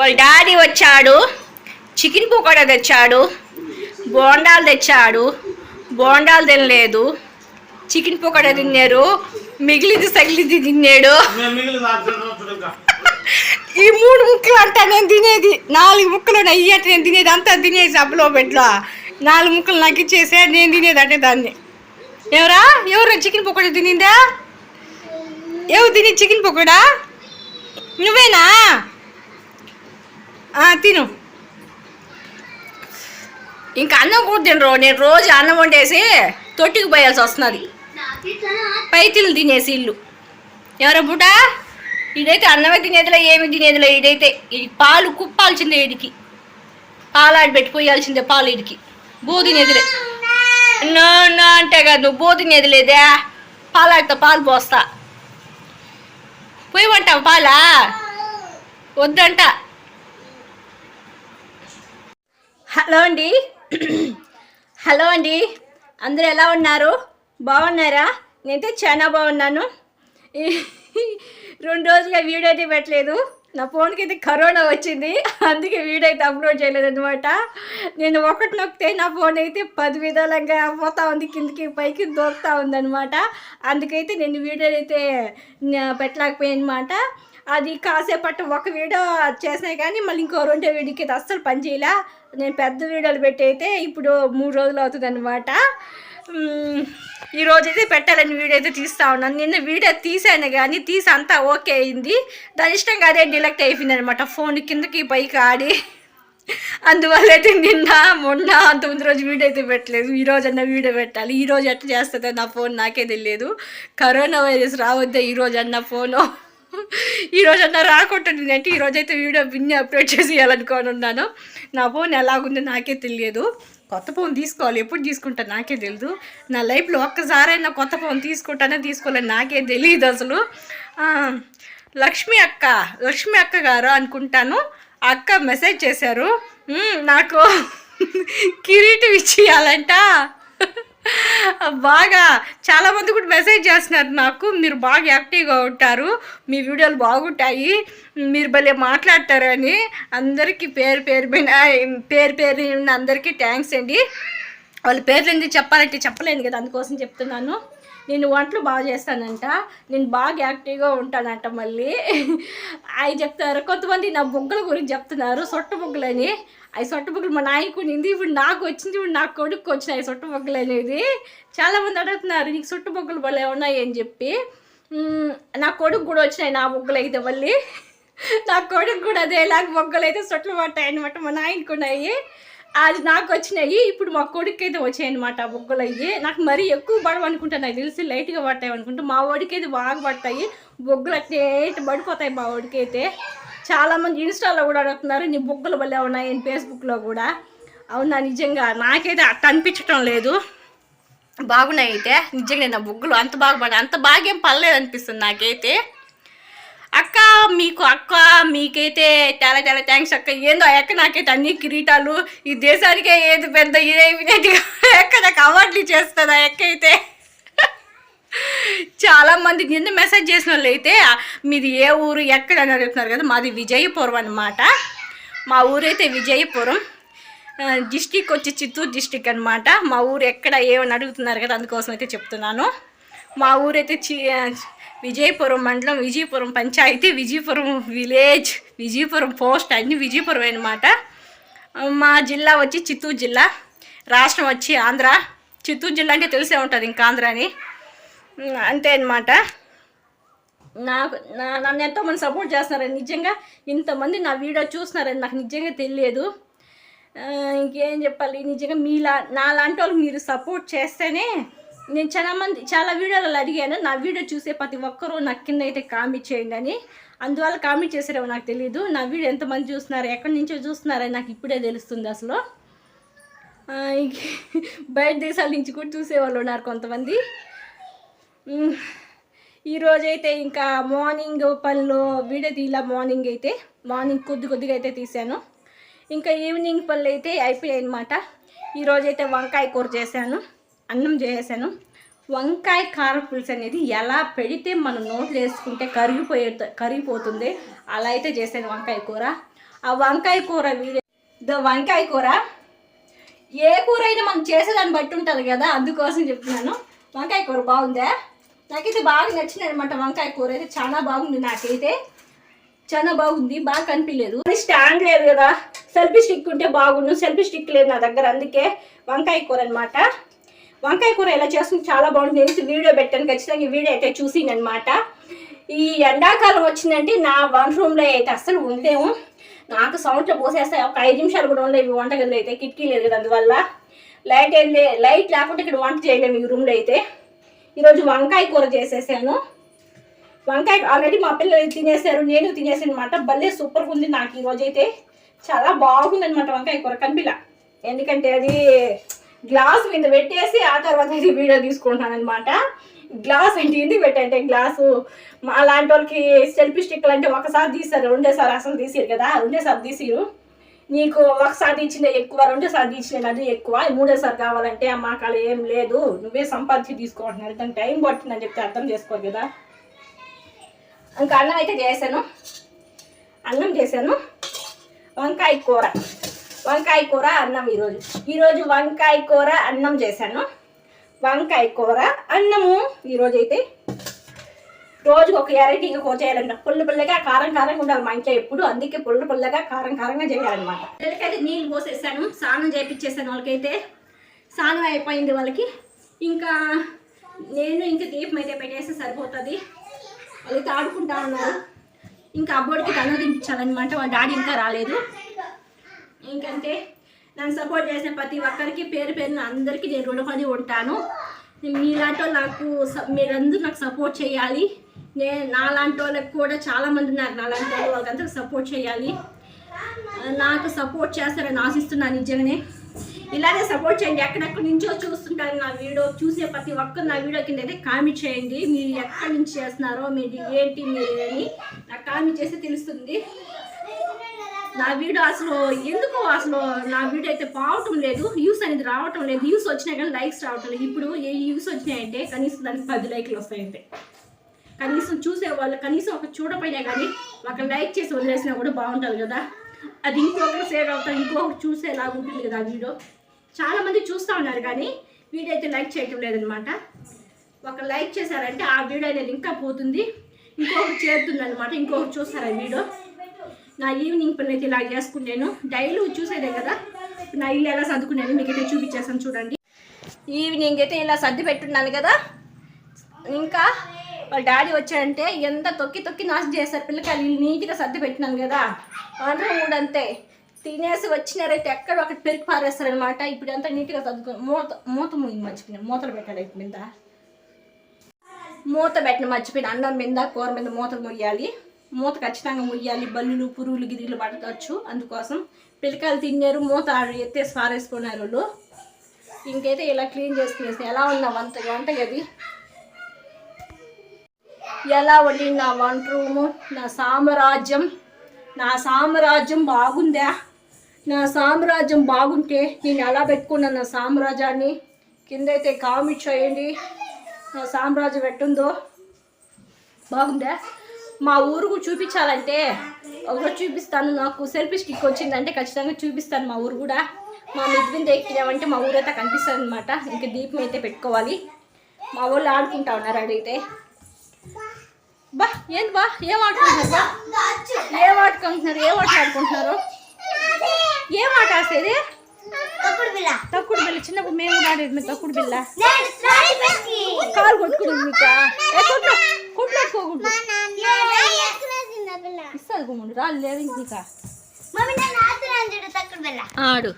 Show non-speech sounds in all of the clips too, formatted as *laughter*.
వాళ్ళ డాడీ వచ్చాడు చికెన్ పకోడా తెచ్చాడు బోండాలు తెచ్చాడు బోండాలు తినలేదు చికెన్ పకోడా తిన్నారు మిగిలింది సగిలింది తిన్నాడు. ఈ మూడు ముక్కలు అంట నేను తినేది నాలుగు ముక్కలు అయ్యట నేను తినేది అంతా తినేది సబ్బులో పెట్లో నాలుగు ముక్కలు నాకు ఇచ్చేసే నేను తినేది అంటే దాన్ని. ఎవరా? ఎవరు చికెన్ పకోడా తినిందా? ఎవరు తిని చికెన్ పకోడా? నువ్వేనా? తిను. ఇంకా అన్నం కూడా తినరు. నేను రోజు అన్నం వండేసి తొట్టికి పోయాల్సి వస్తున్నది. పైతిలు తినేసి ఇల్లు. ఎవరో బుట ఇదైతే అన్నమే తినేదిలే ఏమి తినేదిలే ఇదైతే. ఇది పాలు కుప్పాల్సిందే ఇడికి పాలాడి పెట్టుకోయాల్సిందే పాలు ఇడికి బో తినేదిలే. నో నా అంటే కాదు నువ్వు బో తినేదిలేదే పాలాడితే పాలు పోస్తా. పోయి పోయమంటావు పాలా? వద్దంట. హలో అండి. హలో అండి. అందరూ ఎలా ఉన్నారు? బాగున్నారా? నేనైతే చాలా బాగున్నాను. రెండు రోజులుగా వీడియో అయితే పెట్టలేదు. నా ఫోన్కి అయితే కరోనా వచ్చింది. అందుకే వీడియో అయితే అప్లోడ్ చేయలేదు అనమాట నేను ఒకటి నొక్కితే నా ఫోన్ అయితే పది విధాలుగా పోతా ఉంది కిందకి పైకి దొరుకుతూ ఉందనమాట అందుకైతే నేను వీడియో అయితే పెట్టలేకపోయానమాట అది కాసేపట్టు ఒక వీడియో చేసినా కానీ మళ్ళీ ఇంకో రెండో వీడియోకి అయితే అస్సలు పనిచేయలే నేను పెద్ద వీడియోలు పెట్టి అయితే ఇప్పుడు మూడు రోజులు అవుతుంది అనమాట ఈరోజైతే అయితే పెట్టాలని వీడియో అయితే తీస్తా ఉన్నాను. నిన్న వీడియో తీసాను కానీ తీసి అంతా ఓకే అయింది. దాని ఇష్టంగా అదే డిలెక్ట్ అయిపోయింది అనమాట ఫోన్ కిందకి పైకి ఆడి. అందువల్ల అయితే నిన్న మొన్న అంత ముందు రోజు వీడియో అయితే పెట్టలేదు. ఈ రోజు అన్న వీడియో పెట్టాలి. ఈ రోజు ఎట్లా చేస్తుందో నా ఫోన్ నాకే తెలియదు. కరోనా వైరస్ రావద్దా ఈ రోజు అన్న ఫోను. ఈ రోజు అన్న రాకుంటుంది అంటే ఈ వీడియో విన్ని అప్లోడ్ చేసి ఉన్నాను నా ఫోన్ ఎలాగుందో నాకే తెలియదు. కొత్త ఫోన్ తీసుకోవాలి. ఎప్పుడు తీసుకుంటా నాకే తెలియదు నా లైఫ్లో ఒక్కసారైనా కొత్త ఫోన్ తీసుకుంటానే తీసుకోవాలని నాకే తెలియదు అసలు. లక్ష్మి అక్క లక్ష్మి అక్క గారు అనుకుంటాను. ఆ అక్క మెసేజ్ చేశారు. నాకు కిరీటం ఇచ్చేయాలంట. బాగా చాలా మంది కూడా మెసేజ్ చేస్తున్నారు నాకు. మీరు బాగా యాక్టివ్గా ఉంటారు. మీ వీడియోలు బాగుంటాయి. మీరు భలే మాట్లాడతారని. అందరికీ పేరు పేరు పేరు పేరు ఉన్న అందరికీ థ్యాంక్స్ అండి. వాళ్ళ పేర్లు ఎందుకు చెప్పాలంటే చెప్పలేను కదా అందుకోసం చెప్తున్నాను. నేను వంటలు బాగా చేస్తానంట నేను బాగా యాక్టివ్గా ఉంటానంట మళ్ళీ. అవి చెప్తారు. కొంతమంది నా బొగ్గల గురించి చెప్తున్నారు. సొట్ట బొగ్గులని. అవి సొట్ట బొగ్గులు మా నాయకునింది ఇప్పుడు నాకు వచ్చింది. ఇప్పుడు నా కొడుకు వచ్చినాయి సొట్ట బొగ్గులు అనేది. చాలామంది అడుగుతున్నారు. నీకు సొట్ట బొగ్గులు భలే ఉన్నాయి అని చెప్పి. నా కొడుకు కూడా వచ్చినాయి నా బొగ్గులు అయితే మళ్ళీ. నా కొడుకు కూడా అదే ఇలాగ బొగ్గలు అయితే సొట్లు పట్టాయి అనమాట మా నాయనకున్నాయి అది నాకు వచ్చినాయి. ఇప్పుడు మా కొడుకు అయితే వచ్చాయి అనమాట బొగ్గలు అయ్యి. నాకు మరీ ఎక్కువ పడవు అనుకుంటా నాకు తెలిసి లైట్గా పడతాయి అనుకుంటా. మా వాడికి అయితే బాగా పడతాయి. బొగ్గులు అట్టే పడిపోతాయి మా వాడికి అయితే చాలామంది ఇన్స్టాలో కూడా అడుగుతున్నారు నీ బొగ్గలు భలే ఉన్నాయి ఫేస్బుక్లో కూడా. అవునా నిజంగా? నాకైతే అట్ట అనిపించటం లేదు. బాగున్నాయి అయితే. నిజంగా నా బొగ్గులు అంత బాగా పడ అంత ఏం పర్లేదు అనిపిస్తుంది నాకైతే. అక్క మీకు అక్క మీకైతే చాలా చాలా థ్యాంక్స్ అక్క. ఏందో అక్క నాకైతే అన్ని కిరీటాలు ఈ దేశానికే ఏది పెద్ద ఇదేమినది అక్క నాకు అవార్డులు చేస్తుంది ఆ అక్క అయితే. చాలామంది నిన్న మెసేజ్ చేసిన వాళ్ళు అయితే మీది ఏ ఊరు ఎక్కడ అని అడుగుతున్నారు కదా మాది విజయపురం అన్నమాట. మా ఊరైతే విజయపురం. డిస్టిక్ వచ్చి చిత్తూరు డిస్టిక్ అనమాట మా ఊరు ఎక్కడ ఏమని అడుగుతున్నారు కదా అందుకోసం అయితే చెప్తున్నాను. మా ఊరైతే చి విజయపురం మండలం విజయపురం పంచాయతీ విజయపురం విలేజ్ విజయపురం పోస్ట్ అన్ని విజయపురం అనమాట మా జిల్లా వచ్చి చిత్తూరు జిల్లా రాష్ట్రం వచ్చి ఆంధ్ర. చిత్తూరు జిల్లా అంటే తెలిసే ఉంటుంది ఇంకా ఆంధ్ర అని అంతే అనమాట నాకు నా నన్ను ఎంతోమంది సపోర్ట్ చేస్తున్నారని నిజంగా ఇంతమంది నా వీడియో చూస్తున్నారని నాకు నిజంగా తెలియదు. ఇంకేం చెప్పాలి? నిజంగా మీలా నా లాంటి వాళ్ళు మీరు సపోర్ట్ చేస్తేనే నేను చాలా మంది చాలా వీడియోలలో అడిగాను. నా వీడియో చూసే ప్రతి ఒక్కరూ నా కింద అయితే కామెంట్ చేయండి అని. అందువల్ల కామెంట్ చేసారేమో నాకు తెలియదు నా వీడియో ఎంతమంది చూస్తున్నారు ఎక్కడి నుంచో చూస్తున్నారని నాకు ఇప్పుడే తెలుస్తుంది అసలు. బయట దేశాల నుంచి కూడా చూసేవాళ్ళు ఉన్నారు కొంతమంది. ఈరోజైతే ఇంకా మార్నింగ్ పనులు వీడియో తీలా మార్నింగ్ అయితే మార్నింగ్ కొద్ది కొద్దిగా అయితే తీశాను. ఇంకా ఈవినింగ్ పనులు అయితే అయిపోయాయి అనమాట ఈరోజైతే వంకాయ కూర చేశాను. అన్నం చేసేసాను. వంకాయ కార పులుసు అనేది ఎలా పెడితే మనం నోట్లు వేసుకుంటే కరిగిపోయే కరిగిపోతుంది అలా అయితే చేశాను వంకాయ కూర. ఆ వంకాయ కూర వీడియో ద వంకాయ కూర ఏ కూర అయినా మనం చేసేదాన్ని బట్టి ఉంటుంది కదా అందుకోసం చెప్తున్నాను. వంకాయ కూర బాగుందా? నాకైతే బాగా నచ్చింది అనమాట వంకాయ కూర అయితే చాలా బాగుంది నాకైతే. చాలా బాగుంది బాగా కనిపించలేదు. స్టాండ్ లేదు కదా సెల్ఫీ స్టిక్ ఉంటే బాగుండు సెల్ఫీ స్టిక్ లేదు నా దగ్గర అందుకే వంకాయ కూర అనమాట వంకాయ కూర ఎలా చేస్తుంది చాలా బాగుంది. నేను వీడియో పెట్టాను. ఖచ్చితంగా ఈ వీడియో అయితే చూసిందనమాట ఈ ఎండాకాలం వచ్చిందంటే నా వన్ రూమ్లో అయితే అస్సలు ఉండలేము. నాకు సౌండ్లో పోసేస్తాయి ఒక ఐదు నిమిషాలు కూడా ఉండలేవు వంటగదిలో అయితే కిటికీ లేదు కదా అందువల్ల. లైట్ ఏం లైట్ లేకుంటే ఇక్కడ వంట చేయలేము ఈ రూమ్లో అయితే. ఈరోజు వంకాయ కూర చేసేసాను. వంకాయ ఆల్రెడీ మా పిల్లలు తినేసారు. నేను తినేసాను అనమాట. భలే సూపర్గా ఉంది నాకు ఈరోజు అయితే చాలా బాగుంది అనమాట వంకాయ కూర. కనిపిల. ఎందుకంటే అది గ్లాస్ మీద పెట్టేసి ఆ తర్వాత ఇది వీడియో తీసుకుంటాను అనమాట గ్లాస్ ఏంటి ఎందుకు పెట్టంటే గ్లాసు. మా వాళ్ళకి సెల్ఫీ స్టిక్లు అంటే ఒకసారి తీస్తారు రెండేసారి అసలు తీసిరు కదా రెండేసారి తీసిరు. నీకు ఒకసారి తీసిన ఎక్కువ రెండోసారి తీసిన అది ఎక్కువ మూడోసారి కావాలంటే అమ్మ అక్కడ ఏం లేదు. నువ్వే సంపాదించి తీసుకోంటున్నారు దానికి టైం పడుతుందని చెప్తే అర్థం చేసుకోరు కదా. ఇంకా అన్నం అయితే చేశాను. అన్నం చేశాను. వంకాయ కూర. వంకాయ కూర అన్నం ఈరోజు. ఈరోజు వంకాయ కూర అన్నం చేశాను. వంకాయ కూర అన్నము ఈరోజు అయితే రోజుకి ఒక వెరైటీగా కూర చేయాలంట. పుల్ల పుల్లగా కారం కారంగా ఉండాలి మా ఇంట్లో ఎప్పుడు. అందుకే పుల్ల పుల్లగా కారం కారంగా చేయాలన్నమాట. పిల్లలకైతే నీళ్ళు పోసేసాను స్నానం చేయించేసాను వాళ్ళకైతే. స్నానం అయిపోయింది వాళ్ళకి. ఇంకా నేను ఇంకా దీపం అయితే పెట్టేస్తే సరిపోతుంది. వాళ్ళైతే ఆడుకుంటా ఉన్నారు. ఇంకా అబ్బోడికి తను తినిపించాలన్నమాట. వాళ్ళ డాడీ ఇంకా రాలేదు. ఇంకంటే నన్ను సపోర్ట్ చేసిన ప్రతి ఒక్కరికి పేరు పేరున అందరికీ నేను రుణపడి ఉంటాను. మీలాంటి నాకు మీరందరూ నాకు సపోర్ట్ చేయాలి. నేను నాలాంటి వాళ్ళకి కూడా చాలామంది ఉన్నారు. నాలాంటి వాళ్ళు వాళ్ళకందరూ సపోర్ట్ చేయాలి. నాకు సపోర్ట్ చేస్తారని ఆశిస్తున్నాను నిజంగానే. ఇలానే సపోర్ట్ చేయండి. ఎక్కడెక్కడి నుంచో చూస్తుంటారు నా వీడియో. చూసే ప్రతి ఒక్కరు నా వీడియో కింద అయితే కామెంట్ చేయండి. మీరు ఎక్కడి నుంచి చేస్తున్నారో మీరు ఏంటి మీరు అని నాకు కామెంట్ చేస్తే తెలుస్తుంది. నా వీడియో అసలు ఎందుకు అసలు నా వీడియో అయితే పోవటం లేదు వ్యూస్ అనేది రావటం లేదు. వ్యూస్ వచ్చినాయి కానీ లైక్స్ రావటం లేదు. ఇప్పుడు ఏ వ్యూస్ వచ్చినాయంటే కనీసం దానికి పది లైక్లు వస్తాయంటే కనీసం చూసే వాళ్ళు కనీసం ఒక చూడపోయినా కానీ ఒక లైక్ చేసి వదిలేసినా కూడా బాగుంటుంది కదా. అది ఇంకొకరు సేవ్ అవుతాం ఇంకొకరు చూసేలాగా ఉంటుంది కదా ఆ వీడియో. చాలామంది చూస్తూ ఉన్నారు కానీ వీడియో అయితే లైక్ చేయటం లేదనమాట ఒక లైక్ చేశారంటే ఆ వీడియో అనేది ఇంకా పోతుంది ఇంకొకరు చేరుతుంది అనమాట ఇంకొకరు చూస్తారు ఆ వీడియో. నా ఈవినింగ్ పని అయితే ఇలా చేసుకున్నాను. డైలీ చూసేదే కదా. నా ఇల్లు ఎలా సర్దుకున్నాను మీకైతే చూపించేసాను చూడండి. ఈవినింగ్ అయితే ఇలా సర్ది పెట్టున్నాను కదా. ఇంకా వాళ్ళ డాడీ వచ్చాడంటే ఎంత తొక్కి తొక్కి నాశనం చేస్తారు పిల్లకాయలు. ఇల్లు నీట్గా సర్ది పెట్టినాను కదా. అందరూ కూడా అంతే తినేసి వచ్చినారైతే ఎక్కడ ఒకటి పెరిగి పారేస్తారనమాట ఇప్పుడు అంతా నీట్గా సర్దుకు మూత మూత మూయి మర్చిపోయినా. మూతలు పెట్టాడు ఇప్పుడు మీద. మూత పెట్టిన మర్చిపోయిన. అన్నం మీద కూర మీద మూతలు మొయ్యాలి మూత ఖచ్చితంగా ముయ్యాలి. బల్లులు పురుగులు గిరిగిలు పడవచ్చు అందుకోసం పిల్లకాయలు తిన్నారు మూత ఎత్తేసి పారేసుకున్నారు వాళ్ళు. ఇంకైతే ఇలా క్లీన్ చేసుకునేసి ఎలా ఉన్నా వంట వంట గది ఎలా వండింది నా వంట రూము? నా సామ్రాజ్యం. నా సామ్రాజ్యం బాగుందా? నా సామ్రాజ్యం బాగుంటే నేను ఎలా పెట్టుకున్నాను నా సామ్రాజ్యాన్ని? కిందైతే కామెంట్ చేయండి. నా సామ్రాజ్యం ఎట్టుందో? బాగుందా? మా ఊరుకు చూపించాలంటే ఒకరోజు చూపిస్తాను నాకు. సెల్ఫీ స్టిక్ వచ్చిందంటే ఖచ్చితంగా చూపిస్తాను మా ఊరు కూడా. మా మిద్ది మీద ఎక్కినామంటే మా ఊరైతే కనిపిస్తుంది అనమాట ఇంక దీపం అయితే పెట్టుకోవాలి. మా వాళ్ళు ఆడుకుంటా ఉన్నారు అడిగితే బా ఏంటి బా ఏం ఆడుకుంటున్నారు బా? ఏం ఆడుకుంటున్నారు ఏం ఆట ఆడుకుంటున్నారు? ఏం ఆట ఆసేది తప్పుడు పిల్ల తక్కుడు బిల్ల చిన్నప్పుడు మేము కూడా ఆడేది మేము తక్కుడు బిల్ల కాలు కొట్టుకుని మీకు ఇస్తుంది గుమ్ముడు రాళ్ళు లేదు ఇంకా ఆడు.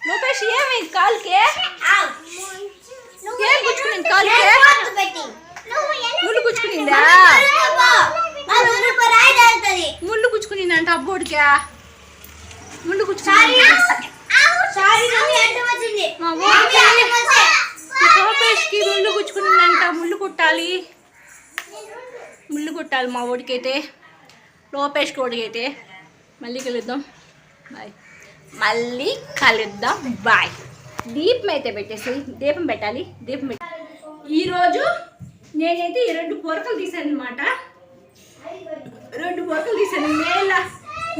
లోపేష్ ఏమైంది కాలుకి. ఏం గుచ్చుకునింది? కాలుకి. నువ్వు గుచ్చుకునిందా పో. మా ఊరు పో రాయి తగులుతుంది. ముళ్ళు గుచ్చుకునింది అంట అబ్బోడికి ముళ్ళు సారీ. గుచ్చుకుని సారీ నువ్వు అడ్డం వచ్చింది. మా మమ్మీ ఊరికి అడ్డం వచ్చే. లోపేష్కి ముళ్ళు గుచ్చుకునిందంట. ముళ్ళు కుట్టాలి. ముళ్ళు కుట్టాలి మా ఓడికైతే లోపేష్ కోడికి అయితే మళ్ళీ కలుద్దాం. బాయ్ మళ్ళీ కలుద్దాం. బాయ్ దీపం అయితే పెట్టేసి దీపం పెట్టాలి. దీపం పెట్టాలి ఈరోజు నేనైతే రెండు పొరకలు తీసాను అనమాట రెండు పొరకలు తీసాను మేల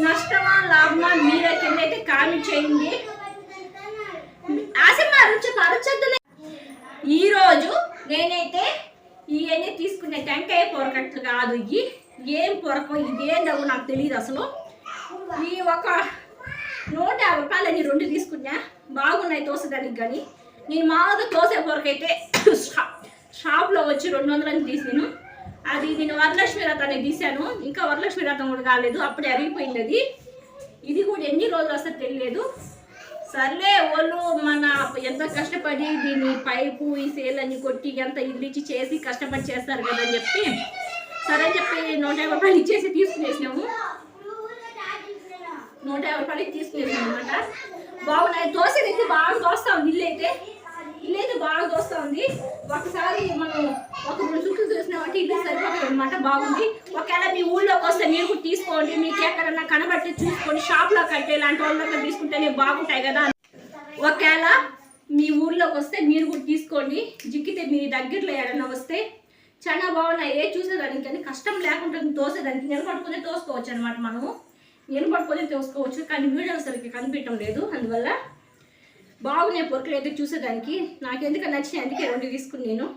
నష్టమా లాభమా మీరే కింద అయితే కామెంట్ చేయండి ఆసమ్మ అరుచ అరుచొద్దులే ఈరోజు నేనైతే ఇవన్నీ తీసుకునే టెంకాయ పొరకట్లు కాదు. ఇవి ఏం పొరకం ఇదేందో నాకు తెలియదు అసలు. ఈ ఒక నూట యాభై రూపాయలు అని రెండు తీసుకున్నా. బాగున్నాయి తోసేదానికి కానీ నేను మామూలుగా తోసే పొరకైతే *coughs* షా- షాప్లో వచ్చి రెండు వందలని తీసాను అది నేను వరలక్ష్మి రథాన్ని తీశాను. ఇంకా వరలక్ష్మి రథం కూడా కాలేదు అప్పుడే అరిగిపోయింది అది. ఇది కూడా ఎన్ని రోజులు వస్తే తెలియదు సర్లే వాళ్ళు మన ఎంత కష్టపడి దీన్ని పైపు ఈ సేలన్నీ కొట్టి ఎంత ఇల్లు ఇచ్చి చేసి కష్టపడి చేస్తారు కదా అని చెప్పి సరే అని చెప్పి నూట యాభై రూపాయలు ఇచ్చేసి తీసుకునేసినాము. నూట యాభై రూపాయలకి తీసుకునేసాం అనమాట బాగున్నాయి. దోశ అయితే బాగా దోస్తాం ఇల్లు అయితే. లేదు బాగా దోస్తా ఒకసారి మనం ఒక రెండు చుట్టూ చూసినామంటే ఇల్లు సరిపోతుంది అనమాట బాగుంది. ఒకవేళ మీ ఊళ్ళోకి వస్తే మీరు కూడా తీసుకోండి. మీకు ఎక్కడన్నా కనబట్టి చూసుకోండి. షాప్లో కట్టే ఇలాంటి వాళ్ళ తీసుకుంటేనే బాగుంటాయి కదా ఒకవేళ మీ ఊళ్ళోకి వస్తే మీరు కూడా తీసుకోండి. జిక్కితే మీ దగ్గరలో ఏడన్నా వస్తే చాలా బాగున్నాయి. ఏ చూసేదానికి అని కష్టం లేకుండా తోసేదానికి నిలబడుకునే తోసుకోవచ్చు అనమాట మనము. నిలబడుకొని తోసుకోవచ్చు కానీ వీడియో సరిగ్గా కనిపించడం లేదు. అందువల్ల బాగున్నాయి పొరకలు అయితే చూసేదానికి? నాకు ఎందుకు నచ్చినాయి? అందుకే రెండు తీసుకున్నాను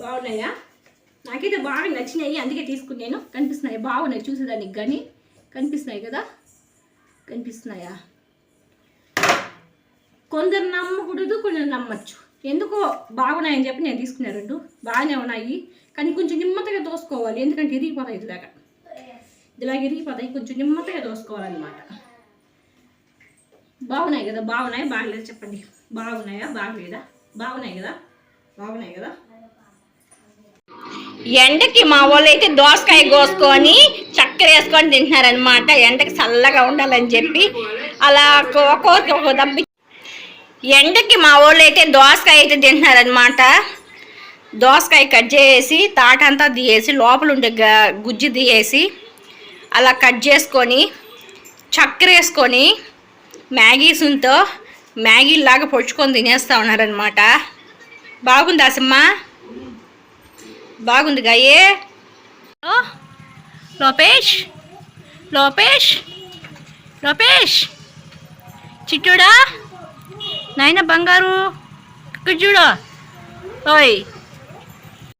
బాగున్నాయా? నాకైతే బాగా నచ్చినాయి అందుకే తీసుకున్నాను కనిపిస్తున్నాయి? బాగున్నాయి చూసేదానికి కానీ. కనిపిస్తున్నాయి కదా? కనిపిస్తున్నాయా? కొందరు నమ్మకూడదు కొందరు నమ్మచ్చు. ఎందుకో బాగున్నాయని చెప్పి నేను తీసుకున్నా రెండు. బాగానే ఉన్నాయి. కానీ కొంచెం నిమ్మతగా దోసుకోవాలి. ఎందుకంటే ఇరిగిపోతాయి ఇదిలాగా. ఇలాగ ఇరిగిపోతాయి. కొంచెం నిమ్మతగా దోసుకోవాలన్నమాట. బాగున్నాయి కదా? బాగున్నాయి? బాగలేదు? చెప్పండి. బాగున్నాయా? బాగలేదా? బాగున్నాయి కదా? బాగున్నాయి కదా? ఎండకి మా వాళ్ళు అయితే దోసకాయ కోసుకొని చక్కెర వేసుకొని తింటున్నారనమాట ఎండకి చల్లగా ఉండాలని చెప్పి అలా ఒక్కొక్కరికి ఒక దబ్బి ఎండకి మా వాళ్ళు అయితే దోసకాయ అయితే తింటున్నారనమాట దోసకాయ కట్ చేసి తాటంతా తీయేసి లోపల ఉండే గ- గుజ్జు తీయేసి అలా కట్ చేసుకొని చక్కెర వేసుకొని మ్యాగీ సుంతో మ్యాగీ లాగా పొడుచుకొని తినేస్తా ఉన్నారనమాట బాగుందా అసమ్మా బాగుంది గాయే. లోపేష్? లోపేష్? లోపేష్? చిట్టుడా? నాయన బంగారు ఇక్కడ చూడు. ఓయ్.